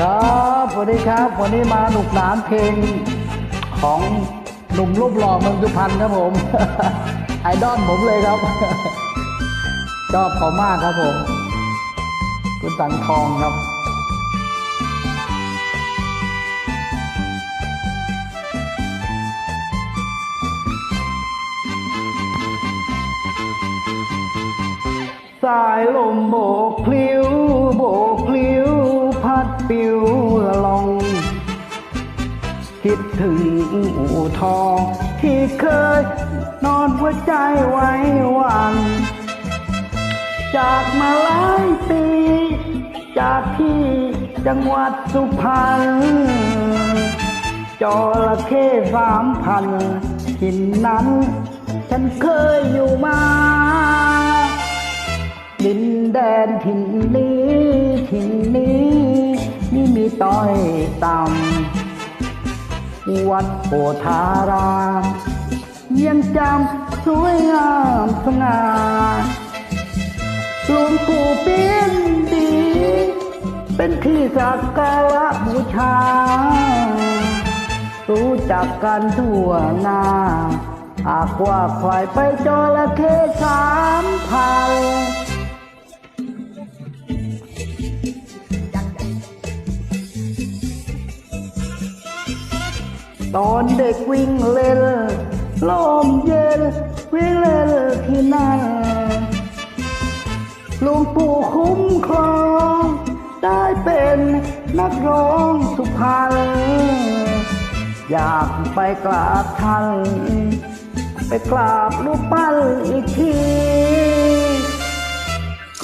ครับสวัสดีครับ วันนี้มาหนุกหนานเพลงของหนุ่มรูปหล่อเมืองสุพรรณครับผม ไอดอลผมเลยครับ ชอบเขามากครับผม คุณสังทองครับสายลมโบกพลิ้วโบ ดถึงอู่ทอง ที่เคยนอนหัวใจไว้วัน จากมาหลายปี จากที่จังหวัดสุพรรณจระเข้สามพันหินนั้น ฉันเคยอยู่มาดินแดนถิ่นนี้ถิ่นนี้นี่มีต้อยต่ำ วัดโพธารามยังจำสวยงามสง่าหลวงปู่เปี้ยนดี เป็นที่สักการะบูชา รู้จักกันทั่วหน้าหากว่าใครไปจระเข้สามพัน ตอนเด็กวิ่งเล่นลมเย็นวิ่งเล่นที่นั่นลวงปู่คุ้มครอง ได้เป็นนักร้องสุพรรณอยากไปกราบท่าน ไปกราบรูปปั้นอีกที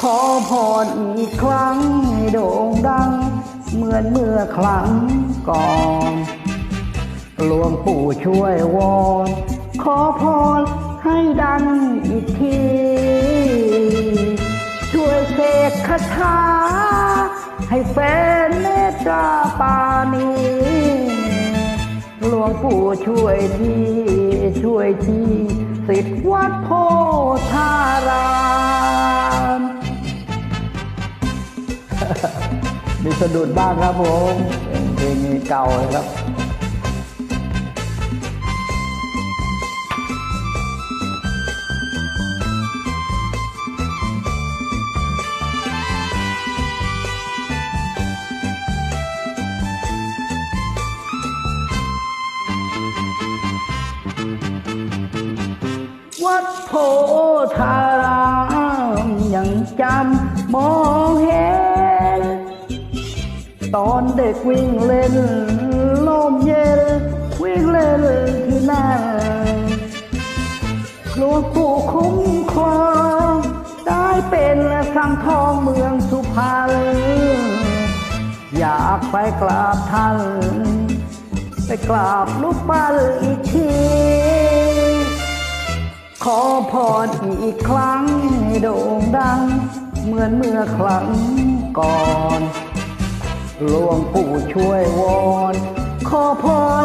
ขอพรอีกครั้งให้โด่งดัง เหมือนเมื่อครั้งก่อน หลวงปู่ช่วยวอนขอพรให้ดังอีกที ช่วยเสกคาถาให้แฟนเมตตาปานีหลวงปู่ช่วยทีช่วยทีสิทธิวัดโพธารามมีสะดุดบ้างครับผมเพลงเก่าเลยครับ วัดโพธารามยังจำมองเห็น ตอนเด็กวิ่งเล่นลมเย็นวิ่งเล่นที่นั่นหลวงปู่คุ้มครองได้เป็นสังทองเมืองสุพรรณอยากไปกราบท่านไปกราบลูกปั้นอีก อีกครั้งให้โด่งดัง เหมือนเมื่อครั้งก่อนหลวงปู่ช่วยวอนขอพร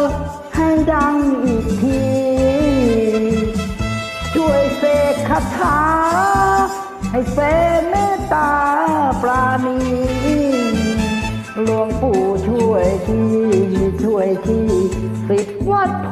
ให้ดังอีกที ช่วยเสกคาถา ให้แฟนเมตตาปราณีหลวงปู่ช่วยทีช่วยทีสิทธิ์วัดโพ